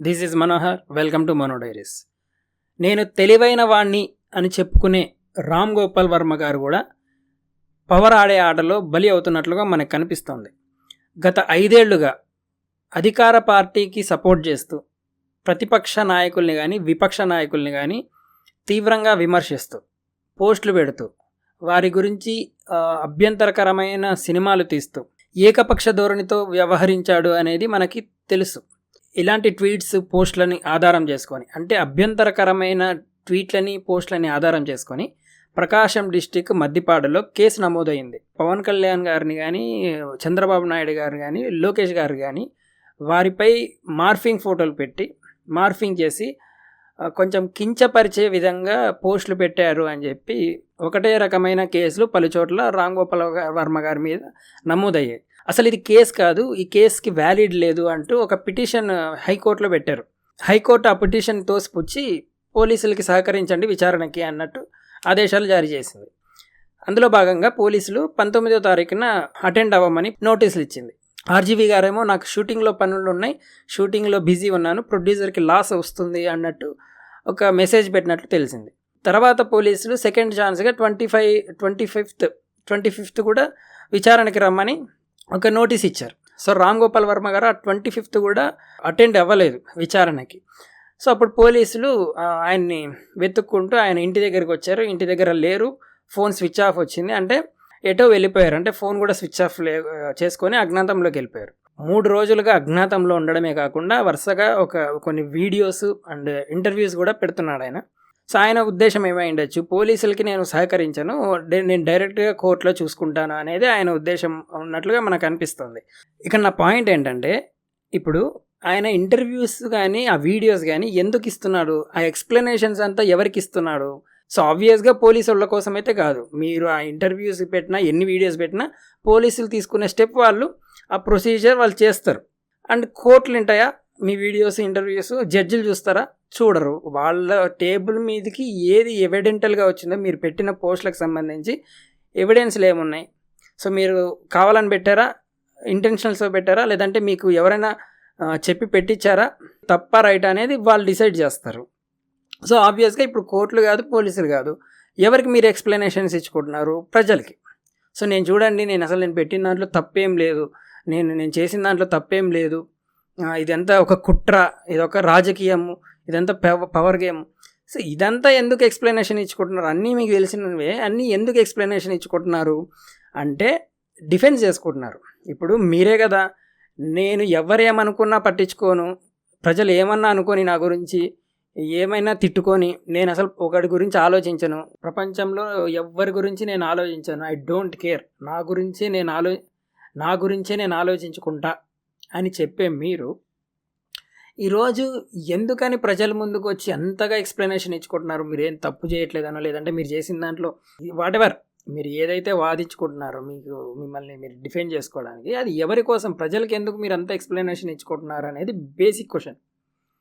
This is Manohar welcome to Mano diaries. నేను తెలివైన వాణ్ణి అని చెప్పుకునే రామ్ గోపాల్ వర్మ గారు కూడా పవర్ ఆడే ఆటలో బలి అవుతున్నట్లుగా మనకు కనిపిస్తోంది. గత ఐదేళ్ళుగా అధికార పార్టీకి సపోర్ట్ చేస్తూ ప్రతిపక్ష నాయకుల్ని కానీ విపక్ష నాయకుల్ని కానీ తీవ్రంగా విమర్శిస్తూ పోస్టులు పెడుతూ వారి గురించి అభ్యంతరకరమైన సినిమాలు తీస్తూ ఏకపక్ష ధోరణితో వ్యవహరించాడు అనేది మనకి తెలుసు. ఇలాంటి ట్వీట్స్ పోస్టులని ఆధారం చేసుకొని అంటే అభ్యంతరకరమైన ట్వీట్లని పోస్టులని ఆధారం చేసుకొని ప్రకాశం డిస్టిక్ మద్దిపాడులో కేసు నమోదైంది. పవన్ కళ్యాణ్ గారిని కానీ చంద్రబాబు నాయుడు గారు కానీ లోకేష్ గారు కానీ వారిపై మార్ఫింగ్ ఫోటోలు పెట్టి మార్ఫింగ్ చేసి కొంచెం కించపరిచే విధంగా పోస్టులు పెట్టారు అని చెప్పి ఒకటే రకమైన కేసులు పలుచోట్ల రామ్ గోపాల్ వర్మ గారి మీద నమోదయ్యాయి. అసలు ఇది కేసు కాదు ఈ కేసుకి వ్యాలిడ్ లేదు అంటూ ఒక పిటిషన్ హైకోర్టులో పెట్టారు. హైకోర్టు ఆ పిటిషన్ తోసిపుచ్చి పోలీసులకి సహకరించండి విచారణకి అన్నట్టు ఆదేశాలు జారీ చేసింది. అందులో భాగంగా పోలీసులు పంతొమ్మిదో తారీఖున అటెండ్ అవ్వమని నోటీసులు ఇచ్చింది. ఆర్జీవీ గారేమో నాకు షూటింగ్లో పనులు ఉన్నాయి షూటింగ్లో బిజీ ఉన్నాను ప్రొడ్యూసర్కి లాస్ వస్తుంది అన్నట్టు ఒక మెసేజ్ పెట్టినట్లు తెలిసింది. తర్వాత పోలీసులు second ఛాన్స్గా twenty five twenty fifth twenty fifth కూడా విచారణకి రమ్మని ఒక నోటీస్ ఇచ్చారు. సో రామ్ గోపాల్ వర్మ గారు ఆ ట్వంటీ ఫిఫ్త్ కూడా అటెండ్ అవ్వలేదు విచారణకి. సో అప్పుడు పోలీసులు ఆయన్ని వెతుక్కుంటూ ఆయన ఇంటి దగ్గరికి వచ్చారు. ఇంటి దగ్గర లేరు. ఫోన్ స్విచ్ ఆఫ్ వచ్చింది. అంటే ఎటో వెళ్ళిపోయారు. అంటే ఫోన్ కూడా స్విచ్ ఆఫ్ లే చేసుకొని అజ్ఞాతంలోకి వెళ్ళిపోయారు. మూడు రోజులుగా అజ్ఞాతంలో ఉండడమే కాకుండా వరుసగా ఒక కొన్ని వీడియోస్ అండ్ ఇంటర్వ్యూస్ కూడా పెడుతున్నాడు ఆయన. సో ఆయన ఉద్దేశం ఏమై ఉండొచ్చు? పోలీసులకి నేను సహకరించను. డే- నేను డైరెక్ట్గా కోర్టులో చూసుకుంటాను అనేది ఆయన ఉద్దేశం ఉన్నట్లుగా మనకు అనిపిస్తుంది. ఇక్కడ నా పాయింట్ ఏంటంటే ఇప్పుడు ఆయన ఇంటర్వ్యూస్ కానీ ఆ వీడియోస్ కానీ ఎందుకు ఇస్తున్నాడు? ఆ ఎక్స్ప్లెనేషన్స్ అంతా ఎవరికి ఇస్తున్నాడు? సో ఆబ్వియస్గా పోలీసు వాళ్ళ కోసం అయితే కాదు. మీరు ఆ ఇంటర్వ్యూస్ పెట్టినా ఎన్ని వీడియోస్ పెట్టినా పోలీసులు తీసుకునే స్టెప్ వాళ్ళు ఆ ప్రొసీజర్ వాళ్ళు చేస్తారు. అండ్ కోర్టులు ఉంటాయా? మీ వీడియోస్ ఇంటర్వ్యూస్ జడ్జిలు చూస్తారా? చూడరు. వాళ్ళ టేబుల్ మీదకి ఏది ఎవిడెంటల్గా వచ్చిందో మీరు పెట్టిన పోస్టులకు సంబంధించి ఎవిడెన్స్లు ఏమున్నాయి? సో మీరు కావాలని పెట్టారా? ఇంటెన్షనల్స్తో పెట్టారా? లేదంటే మీకు ఎవరైనా చెప్పి పెట్టించారా తప్ప రైట్ అనేది వాళ్ళు డిసైడ్ చేస్తారు. సో ఆబ్వియస్గా ఇప్పుడు కోర్టులు కాదు పోలీసులు కాదు. ఎవరికి మీరు ఎక్స్ప్లెనేషన్స్ ఇచ్చుకుంటున్నారు? ప్రజలకి. సో నేను చూడండి నేను అసలు నేను పెట్టిన దాంట్లో తప్పేం లేదు. నేను నేను చేసిన దాంట్లో తప్పేం లేదు. ఇదంతా ఒక కుట్ర ఇదొక రాజకీయము. ఇదంతా పవర్ గేమ్ సో ఇదంతా ఎందుకు ఎక్స్ప్లెనేషన్ ఇచ్చుకుంటున్నారు? అన్నీ మీకు తెలిసినవే. అన్నీ ఎందుకు ఎక్స్ప్లెనేషన్ ఇచ్చుకుంటున్నారు? అంటే డిఫెన్స్ చేసుకుంటున్నారు. ఇప్పుడు మీరే కదా నేను ఎవరేమనుకున్నా పట్టించుకోను. ప్రజలు ఏమన్నా అనుకొని నా గురించి ఏమైనా తిట్టుకొని నేను అసలు ఒకటి గురించి ఆలోచించను. ప్రపంచంలో ఎవరి గురించి నేను ఆలోచించను. ఐ డోంట్ కేర్ నా గురించి నేను ఆలో నా గురించే నేను ఆలోచించుకుంటా అని చెప్పే మీరు ఈరోజు ఎందుకని ప్రజల ముందుకు వచ్చి అంతగా ఎక్స్ప్లెనేషన్ ఇచ్చుకుంటున్నారు? మీరేం తప్పు చేయట్లేదనో లేదంటే మీరు చేసిన దాంట్లో వాటెవర్ మీరు ఏదైతే వాదించుకుంటున్నారో మీకు మిమ్మల్ని మీరు డిఫెండ్ చేసుకోవడానికి అది ఎవరి కోసం? ప్రజలకి ఎందుకు మీరు అంత ఎక్స్ప్లెనేషన్ ఇచ్చుకుంటున్నారు అనేది బేసిక్ క్వశ్చన్